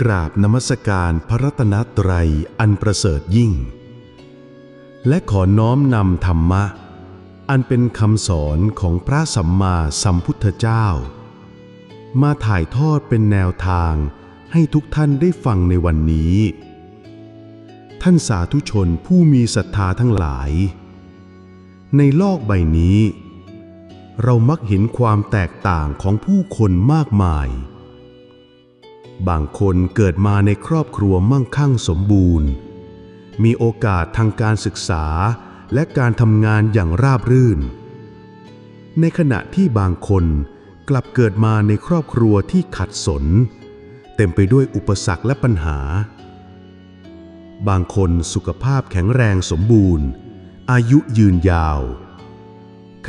กราบนมัสการพระรัตนตรัยอันประเสริฐยิ่ง และขอน้อมนำธรรมะ อันเป็นคำสอนของพระสัมมาสัมพุทธเจ้า มาถ่ายทอดเป็นแนวทางให้ทุกท่านได้ฟังในวันนี้ ท่านสาธุชนผู้มีศรัทธาทั้งหลาย ในโลกใบนี้ เรามักเห็นความแตกต่างของผู้คนมากมาย บางคนเกิดมาในครอบครัวมั่งคั่งสมบูรณ์ มีโอกาสทางการศึกษาและการทำงานอย่างราบรื่น ในขณะที่บางคนกลับเกิดมาในครอบครัวที่ขัดสน เต็มไปด้วยอุปสรรคและปัญหา บางคนสุขภาพแข็งแรงสมบูรณ์ อายุยืนยาว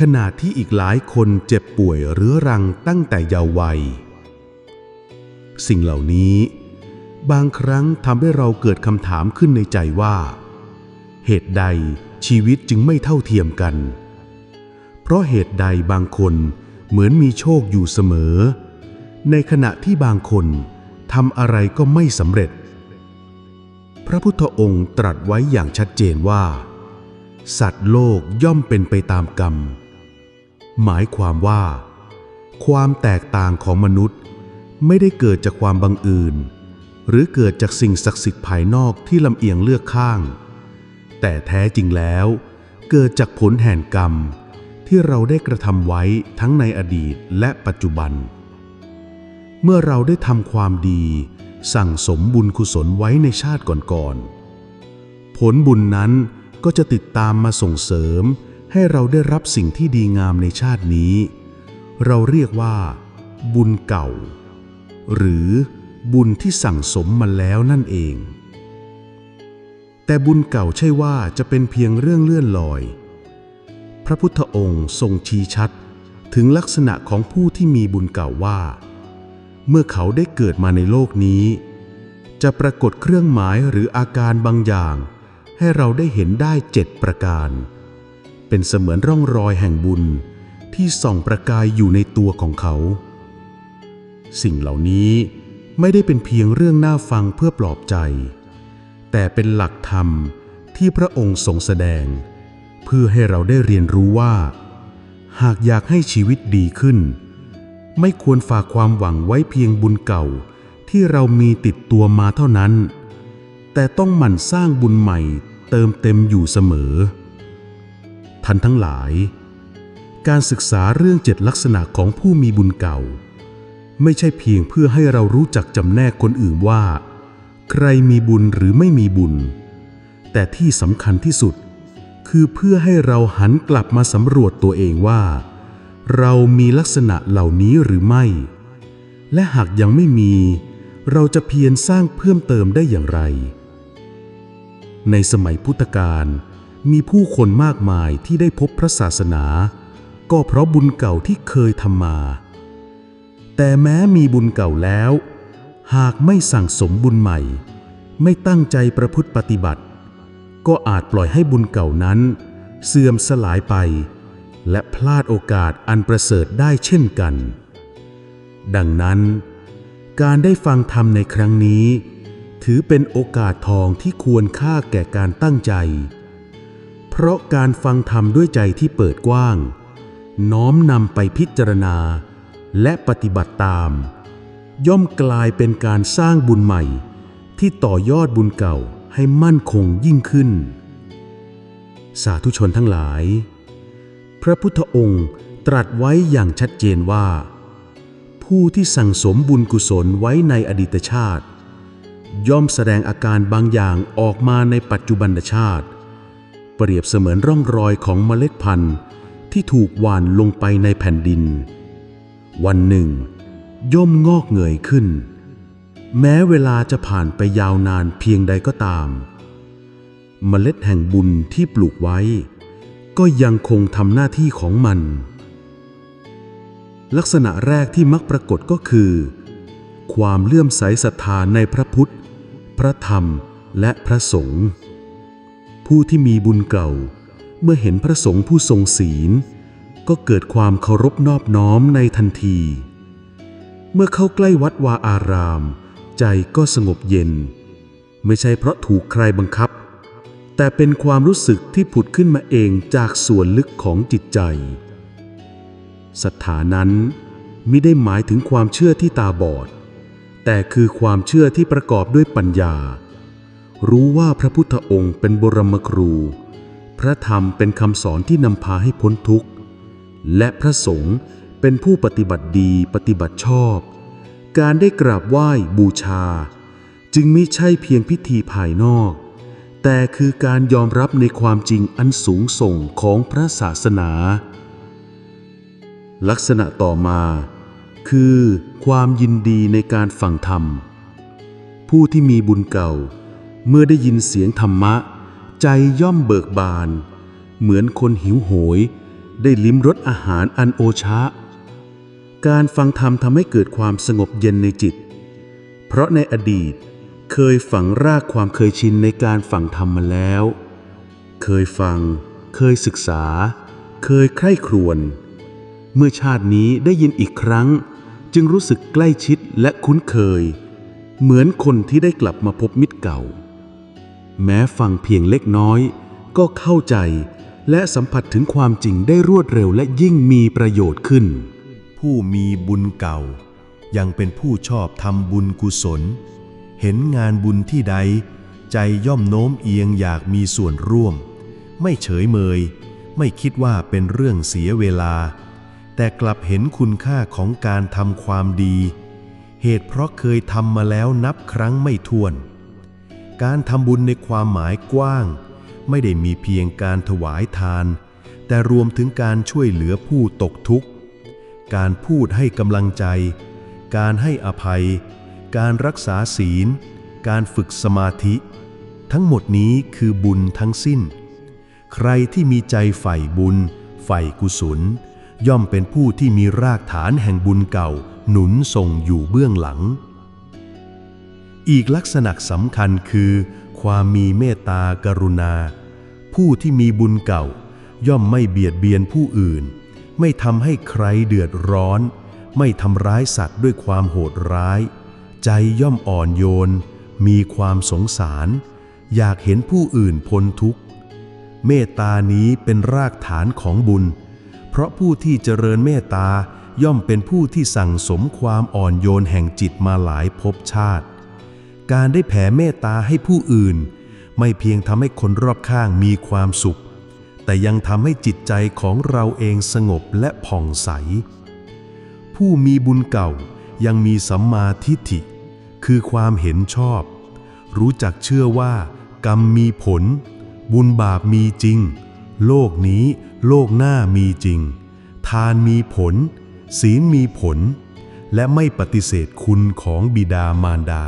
ขณะที่อีกหลายคนเจ็บป่วยเรื้อรังตั้งแต่เยาว์วัย สิ่งเหล่านี้ บางครั้งทำให้เราเกิดคำถามขึ้นในใจว่า เหตุใดชีวิตจึงไม่เท่าเทียมกัน เพราะเหตุใดบางคนเหมือนมีโชคอยู่เสมอ ในขณะที่บางคนทำอะไรก็ไม่สำเร็จ พระพุทธองค์ตรัสไว้อย่างชัดเจนว่า สัตว์โลกย่อมเป็นไปตามกรรม หมายความว่า ความแตกต่างของมนุษย์ ไม่ได้เกิดจากความบังเอิญหรือเกิดจากสิ่งศักดิ์สิทธิ์ภายนอกที่ลำเอียงเลือกข้าง แต่แท้จริงแล้ว เกิดจากผลแห่งกรรม ที่เราได้กระทำไว้ทั้งในอดีตและปัจจุบัน เมื่อเราได้ทำความดี สั่งสมบุญกุศลไว้ในชาติก่อนๆผลบุญนั้นก็จะติดตามมาส่งเสริม ให้เราได้รับสิ่งที่ดีงามในชาตินี้ เราเรียกว่า บุญเก่า หรือบุญที่สั่งสมมาแล้วนั่นเอง แต่บุญเก่าใช่ว่าจะเป็นเพียงเรื่องเลื่อนลอย พระพุทธองค์ทรงชี้ชัดถึงลักษณะของผู้ที่มีบุญเก่าว่า เมื่อเขาได้เกิดมาในโลกนี้ จะปรากฏเครื่องหมายหรืออาการบางอย่าง ให้เราได้เห็นได้เจ็ดประการ เป็นเสมือนร่องรอยแห่งบุญที่ส่องประกายอยู่ในตัวของเขา สิ่งเหล่านี้ไม่ได้เป็นเพียงเรื่องน่าฟังเพื่อปลอบใจ แต่เป็นหลักธรรมที่พระองค์ทรงแสดง เพื่อให้เราได้เรียนรู้ว่า หากอยากให้ชีวิตดีขึ้น ไม่ควรฝากความหวังไว้เพียงบุญเก่าที่เรามีติดตัวมาเท่านั้น แต่ต้องหมั่นสร้างบุญใหม่เติมเต็มอยู่เสมอ ท่านทั้งหลาย การศึกษาเรื่องเจ็ดลักษณะของผู้มีบุญเก่า ไม่ใช่เพียงเพื่อให้เรารู้จักจำแนกคนอื่นว่า ใครมีบุญหรือไม่มีบุญ แต่ที่สำคัญที่สุด คือเพื่อให้เราหันกลับมาสำรวจตัวเองว่า เรามีลักษณะเหล่านี้หรือไม่ และหากยังไม่มี เราจะเพียรสร้างเพิ่มเติมได้อย่างไร ในสมัยพุทธกาลมีผู้คนมากมายที่ได้พบพระศาสนา ก็เพราะบุญเก่าที่เคยทำมา แต่แม้มีบุญเก่าแล้ว หากไม่สั่งสมบุญใหม่ ไม่ตั้งใจประพฤติปฏิบัติ ก็อาจปล่อยให้บุญเก่านั้น เสื่อมสลายไป และพลาดโอกาสอันประเสริฐได้เช่นกัน ดังนั้น การได้ฟังธรรมในครั้งนี้ ถือเป็นโอกาสทองที่ควรค่าแก่การตั้งใจ เพราะการฟังธรรมด้วยใจที่เปิดกว้าง น้อมนำไปพิจารณา และปฏิบัติตาม ย่อมกลายเป็นการสร้างบุญใหม่ ที่ต่อยอดบุญเก่าให้มั่นคงยิ่งขึ้น สาธุชนทั้งหลาย พระพุทธองค์ตรัสไว้อย่างชัดเจนว่า ผู้ที่สั่งสมบุญกุศลไว้ในอดีตชาติ ย่อมแสดงอาการบางอย่างออกมาในปัจจุบันชาติ เปรียบเสมือนร่องรอยของเมล็ดพันธุ์ที่ถูกหว่านลงไปในแผ่นดิน วันหนึ่ง ย่อมงอกเงยขึ้น แม้เวลาจะผ่านไปยาวนานเพียงใดก็ตาม เมล็ดแห่งบุญที่ปลูกไว้ ก็ยังคงทำหน้าที่ของมัน ลักษณะแรกที่มักปรากฏก็คือ ความเลื่อมใสศรัทธาในพระพุทธ พระธรรมและพระสงฆ์ผู้ที่มีบุญเก่าเมื่อเห็นพระสงฆ์ผู้ทรงศีล ก็เกิดความเคารพนอบน้อมในทันที เมื่อเข้าใกล้วัดวาอาราม ใจก็สงบเย็น ไม่ใช่เพราะถูกใครบังคับ แต่เป็นความรู้สึกที่ผุดขึ้นมาเองจากส่วนลึกของจิตใจศรัทธานั้นไมิได้หมายถึงความเชื่อที่ตาบอด แต่คือความเชื่อที่ประกอบด้วยปัญญา รู้ว่าพระพุทธองค์เป็นบรมครู พระธรรมเป็นคำสอนที่นำพาให้พ้นทุกข์ และพระสงฆ์เป็นผู้ปฏิบัติดีปฏิบัติชอบ การได้กราบไหว้บูชา จึงไม่ใช่เพียงพิธีภายนอก แต่คือการยอมรับในความจริงอันสูงส่งของพระศาสนา ลักษณะต่อมา คือความยินดีในการฟังธรรม ผู้ที่มีบุญเก่า เมื่อได้ยินเสียงธรรมะ ใจย่อมเบิกบาน เหมือนคนหิวโหย ได้ลิ้มรสอาหารอันโอชะ การฟังธรรมทำให้เกิดความสงบเย็นในจิต เพราะในอดีตเคยฝังรากความเคยชินในการฟังธรรมมาแล้ว เคยฟัง เคยศึกษา เคยใคร่ครวญ เมื่อชาตินี้ได้ยินอีกครั้ง จึงรู้สึกใกล้ชิดและคุ้นเคย เหมือนคนที่ได้กลับมาพบมิตรเก่า แม้ฟังเพียงเล็กน้อยก็เข้าใจ และสัมผัสถึงความจริงได้รวดเร็วและยิ่งมีประโยชน์ขึ้น ผู้มีบุญเก่า ยังเป็นผู้ชอบทำบุญกุศล เห็นงานบุญที่ใด ใจย่อมโน้มเอียงอยากมีส่วนร่วม ไม่เฉยเมย ไม่คิดว่าเป็นเรื่องเสียเวลา แต่กลับเห็นคุณค่าของการทำความดี เหตุเพราะเคยทำมาแล้วนับครั้งไม่ถ้วน การทำบุญในความหมายกว้าง ไม่ได้มีเพียงการถวายทาน แต่รวมถึงการช่วยเหลือผู้ตกทุกข์ การพูดให้กำลังใจ การให้อภัย การรักษาศีล การฝึกสมาธิ ทั้งหมดนี้คือบุญทั้งสิ้น ใครที่มีใจใฝ่บุญ ใฝ่กุศล ย่อมเป็นผู้ที่มีรากฐานแห่งบุญเก่า หนุนส่งอยู่เบื้องหลังอีกลักษณะสำคัญคือ ความมีเมตตากรุณา ผู้ที่มีบุญเก่า ย่อมไม่เบียดเบียนผู้อื่น ไม่ทำให้ใครเดือดร้อน ไม่ทำร้ายสัตว์ด้วยความโหดร้าย ใจย่อมอ่อนโยน มีความสงสาร อยากเห็นผู้อื่นพ้นทุกข์ เมตตานี้เป็นรากฐานของบุญ เพราะผู้ที่เจริญเมตตาย่อมเป็นผู้ที่สั่งสมความอ่อนโยนแห่งจิตมาหลายภพชาติ การได้แผ่เมตตาให้ผู้อื่น ไม่เพียงทำให้คนรอบข้างมีความสุข แต่ยังทำให้จิตใจของเราเองสงบและผ่องใส ผู้มีบุญเก่ายังมีสัมมาทิฏฐิ คือความเห็นชอบ รู้จักเชื่อว่า กรรมมีผล บุญบาปมีจริง โลกนี้ โลกหน้ามีจริง ทานมีผล ศีลมีผล และไม่ปฏิเสธคุณของบิดามารดา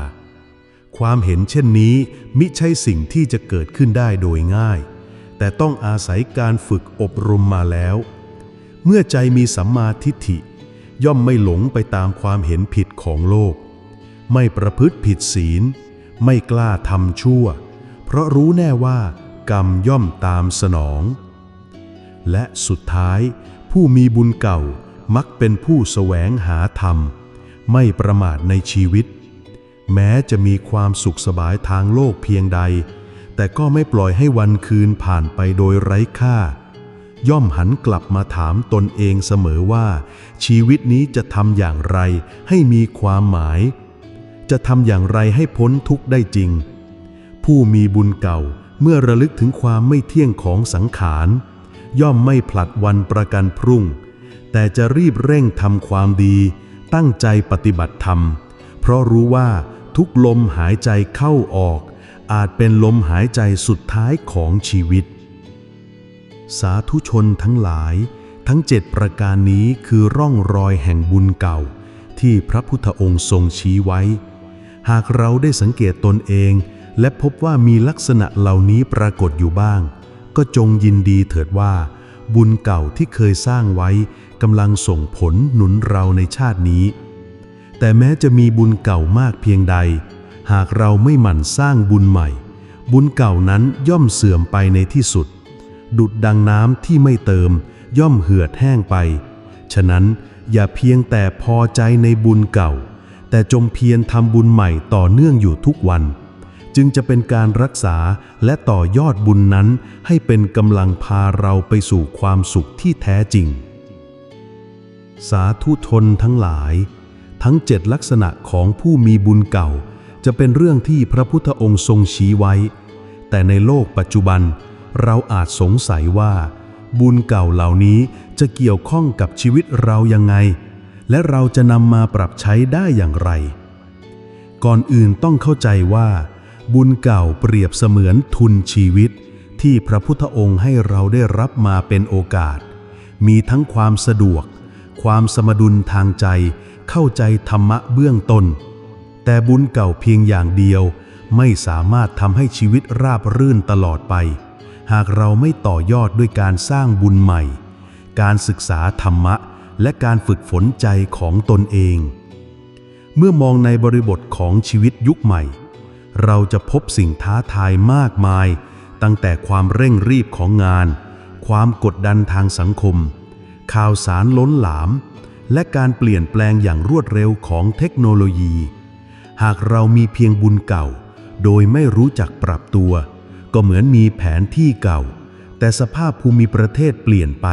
ความเห็นเช่นนี้มิใช่สิ่งที่จะเกิดขึ้นได้โดยง่าย แต่ต้องอาศัยการฝึกอบรมมาแล้ว เมื่อใจมีสัมมาทิฏฐิ ย่อมไม่หลงไปตามความเห็นผิดของโลก ไม่ประพฤติผิดศีล ไม่กล้าทำชั่ว เพราะรู้แน่ว่ากรรมย่อมตามสนอง และสุดท้ายผู้มีบุญเก่ามักเป็นผู้แสวงหาธรรม ไม่ประมาทในชีวิต แม้จะมีความสุขสบายทางโลกเพียงใด แต่ก็ไม่ปล่อยให้วันคืนผ่านไปโดยไร้ค่า ย่อมหันกลับมาถามตนเองเสมอว่า ชีวิตนี้จะทำอย่างไรให้มีความหมาย จะทำอย่างไรให้พ้นทุกข์ได้จริง ผู้มีบุญเก่าเมื่อระลึกถึงความไม่เที่ยงของสังขาร ย่อมไม่ผลัดวันประกันพรุ่ง แต่จะรีบเร่งทำความดี ตั้งใจปฏิบัติธรรม เพราะรู้ว่า ทุกลมหายใจเข้าออก อาจเป็นลมหายใจสุดท้ายของชีวิต สาธุชนทั้งหลาย ทั้งเจ็ดประการนี้คือร่องรอยแห่งบุญเก่า ที่พระพุทธองค์ทรงชี้ไว้ หากเราได้สังเกตตนเอง และพบว่ามีลักษณะเหล่านี้ปรากฏอยู่บ้าง ก็จงยินดีเถิดว่า บุญเก่าที่เคยสร้างไว้กำลังส่งผลหนุนเราในชาตินี้ แต่แม้จะมีบุญเก่ามากเพียงใด หากเราไม่หมั่นสร้างบุญใหม่ บุญเก่านั้นย่อมเสื่อมไปในที่สุด ดุดดังน้ำที่ไม่เติม ย่อมเหือดแห้งไป ฉะนั้นอย่าเพียงแต่พอใจในบุญเก่า แต่จงเพียรทำบุญใหม่ต่อเนื่องอยู่ทุกวัน จึงจะเป็นการรักษาและต่อยอดบุญนั้นให้เป็นกำลังพาเราไปสู่ความสุขที่แท้จริง สาธุทนทั้งหลาย ทั้งเจ็ดลักษณะของผู้มีบุญเก่า จะเป็นเรื่องที่พระพุทธองค์ทรงชี้ไว้ แต่ในโลกปัจจุบัน เราอาจสงสัยว่า บุญเก่าเหล่านี้จะเกี่ยวข้องกับชีวิตเรายังไง และเราจะนำมาปรับใช้ได้อย่างไร ก่อนอื่นต้องเข้าใจว่า บุญเก่าเปรียบเสมือนทุนชีวิต ที่พระพุทธองค์ให้เราได้รับมาเป็นโอกาส มีทั้งความสะดวก ความสมดุลทางใจ เข้าใจธรรมะเบื้องต้น แต่บุญเก่าเพียงอย่างเดียว ไม่สามารถทำให้ชีวิตราบรื่นตลอดไป หากเราไม่ต่อยอดด้วยการสร้างบุญใหม่ การศึกษาธรรมะ และการฝึกฝนใจของตนเอง เมื่อมองในบริบทของชีวิตยุคใหม่ เราจะพบสิ่งท้าทายมากมาย ตั้งแต่ความเร่งรีบของงาน ความกดดันทางสังคม ข่าวสารล้นหลาม และการเปลี่ยนแปลงอย่างรวดเร็วของเทคโนโลยี หากเรามีเพียงบุญเก่า โดยไม่รู้จักปรับตัว ก็เหมือนมีแผนที่เก่า แต่สภาพภูมิประเทศเปลี่ยนไป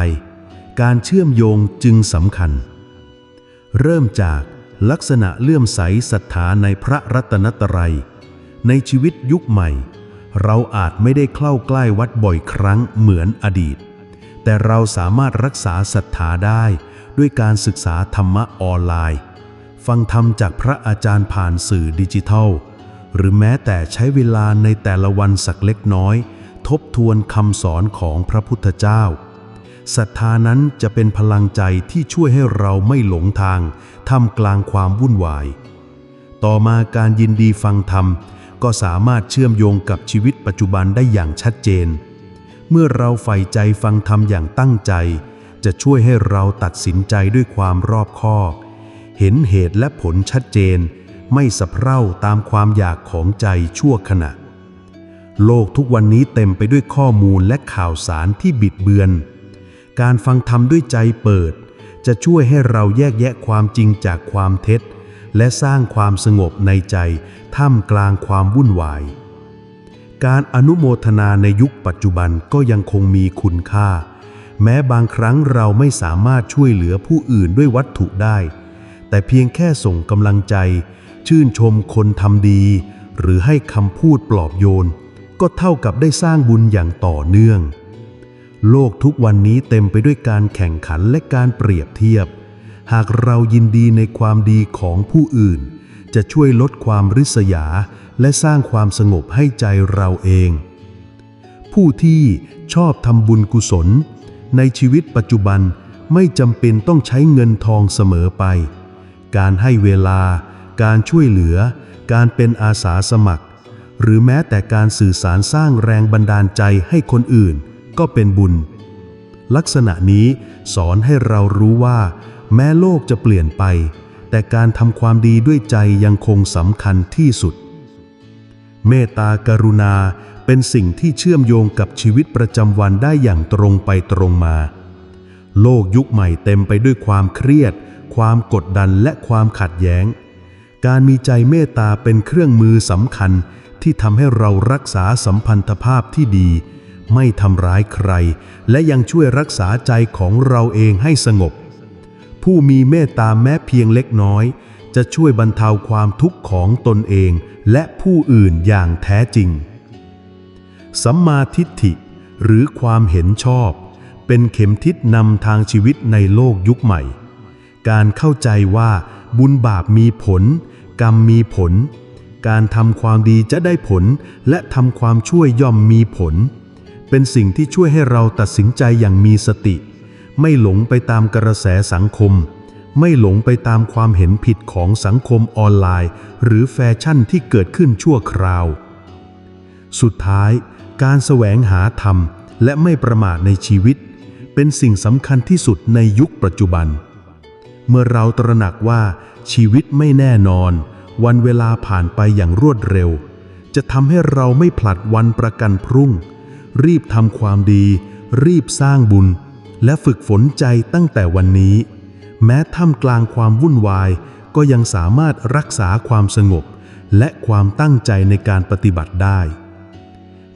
การเชื่อมโยงจึงสำคัญ เริ่มจากลักษณะเลื่อมใสศรัทธาในพระรัตนตรัย ในชีวิตยุคใหม่ เราอาจไม่ได้เข้าใกล้วัดบ่อยครั้งเหมือนอดีต แต่เราสามารถรักษาศรัทธาได้ ด้วยการศึกษาธรรมะออนไลน์ ฟังธรรมจากพระอาจารย์ผ่านสื่อดิจิทัล หรือแม้แต่ใช้เวลาในแต่ละวันสักเล็กน้อย ทบทวนคำสอนของพระพุทธเจ้าศรัทธานั้นจะเป็นพลังใจที่ช่วยให้เราไม่หลงทางท่ามกลางความวุ่นวาย ต่อมาการยินดีฟังธรรม ก็สามารถเชื่อมโยงกับชีวิตปัจจุบันได้อย่างชัดเจน เมื่อเราใฝ่ใจฟังธรรมอย่างตั้งใจ จะช่วยให้เราตัดสินใจด้วยความรอบคอบ เห็นเหตุและผลชัดเจน ไม่สะเพร่าตามความอยากของใจชั่วขณะ โลกทุกวันนี้เต็มไปด้วยข้อมูลและข่าวสารที่บิดเบือน การฟังธรรมด้วยใจเปิด จะช่วยให้เราแยกแยะความจริงจากความเท็จ และสร้างความสงบในใจท่ามกลางความวุ่นวายการอนุโมทนาในยุคปัจจุบันก็ยังคงมีคุณค่า แม้บางครั้งเราไม่สามารถช่วยเหลือผู้อื่นด้วยวัตถุได้ แต่เพียงแค่ส่งกำลังใจ ชื่นชมคนทำดี หรือให้คำพูดปลอบโยน ก็เท่ากับได้สร้างบุญอย่างต่อเนื่อง โลกทุกวันนี้เต็มไปด้วยการแข่งขันและการเปรียบเทียบ หากเรายินดีในความดีของผู้อื่น จะช่วยลดความริษยา และสร้างความสงบให้ใจเราเอง ผู้ที่ชอบทำบุญกุศล ในชีวิตปัจจุบันไม่จำเป็นต้องใช้เงินทองเสมอไป การให้เวลา การช่วยเหลือ การเป็นอาสาสมัคร หรือแม้แต่การสื่อสารสร้างแรงบันดาลใจให้คนอื่น ก็เป็นบุญ ลักษณะนี้สอนให้เรารู้ว่า แม้โลกจะเปลี่ยนไป แต่การทำความดีด้วยใจยังคงสำคัญที่สุด เมตตากรุณา เป็นสิ่งที่เชื่อมโยงกับชีวิตประจำวันได้อย่างตรงไปตรงมา โลกยุคใหม่เต็มไปด้วยความเครียด ความกดดันและความขัดแย้ง การมีใจเมตตาเป็นเครื่องมือสำคัญที่ทำให้เรารักษาสัมพันธภาพที่ดี ไม่ทำร้ายใคร และยังช่วยรักษาใจของเราเองให้สงบ ผู้มีเมตตาแม้เพียงเล็กน้อย จะช่วยบรรเทาความทุกข์ของตนเองและผู้อื่นอย่างแท้จริง สัมมาทิฏฐิ หรือความเห็นชอบ เป็นเข็มทิศนำทางชีวิตในโลกยุคใหม่ การเข้าใจว่าบุญบาปมีผล กรรมมีผล การทำความดีจะได้ผล และทำความช่วยย่อมมีผล เป็นสิ่งที่ช่วยให้เราตัดสินใจอย่างมีสติ ไม่หลงไปตามกระแสสังคม ไม่หลงไปตามความเห็นผิดของสังคมออนไลน์ หรือแฟชั่นที่เกิดขึ้นชั่วคราว สุดท้าย การแสวงหาธรรมและไม่ประมาทในชีวิต เป็นสิ่งสำคัญที่สุดในยุคปัจจุบัน เมื่อเราตระหนักว่าชีวิตไม่แน่นอน วันเวลาผ่านไปอย่างรวดเร็ว จะทำให้เราไม่ผลัดวันประกันพรุ่ง รีบทำความดี รีบสร้างบุญ และฝึกฝนใจตั้งแต่วันนี้ แม้ท่ามกลางความวุ่นวาย ก็ยังสามารถรักษาความสงบ และความตั้งใจในการปฏิบัติได้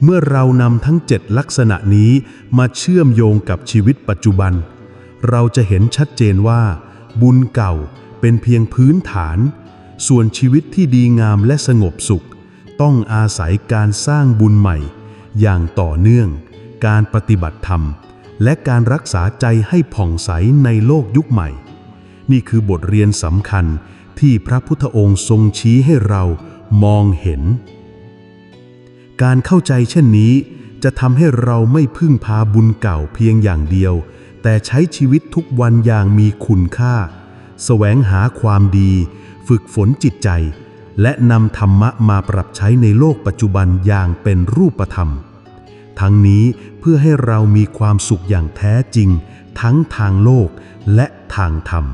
เมื่อเรานำทั้งเจ็ดลักษณะนี้มาเชื่อมโยงกับชีวิตปัจจุบัน เราจะเห็นชัดเจนว่า บุญเก่าเป็นเพียงพื้นฐาน ส่วนชีวิตที่ดีงามและสงบสุข ต้องอาศัยการสร้างบุญใหม่ อย่างต่อเนื่อง การปฏิบัติธรรม และการรักษาใจให้ผ่องใสในโลกยุคใหม่ นี่คือบทเรียนสำคัญที่พระพุทธองค์ทรงชี้ให้เรามองเห็น การเข้าใจเช่นนี้ จะทำให้เราไม่พึ่งพาบุญเก่าเพียงอย่างเดียว แต่ใช้ชีวิตทุกวันอย่างมีคุณค่าแสวงหาความดี ฝึกฝนจิตใจ และนำธรรมะมาปรับใช้ในโลกปัจจุบันอย่างเป็นรูปธรรม ทั้งนี้เพื่อให้เรามีความสุขอย่างแท้จริง ทั้งทางโลกและทางธรรม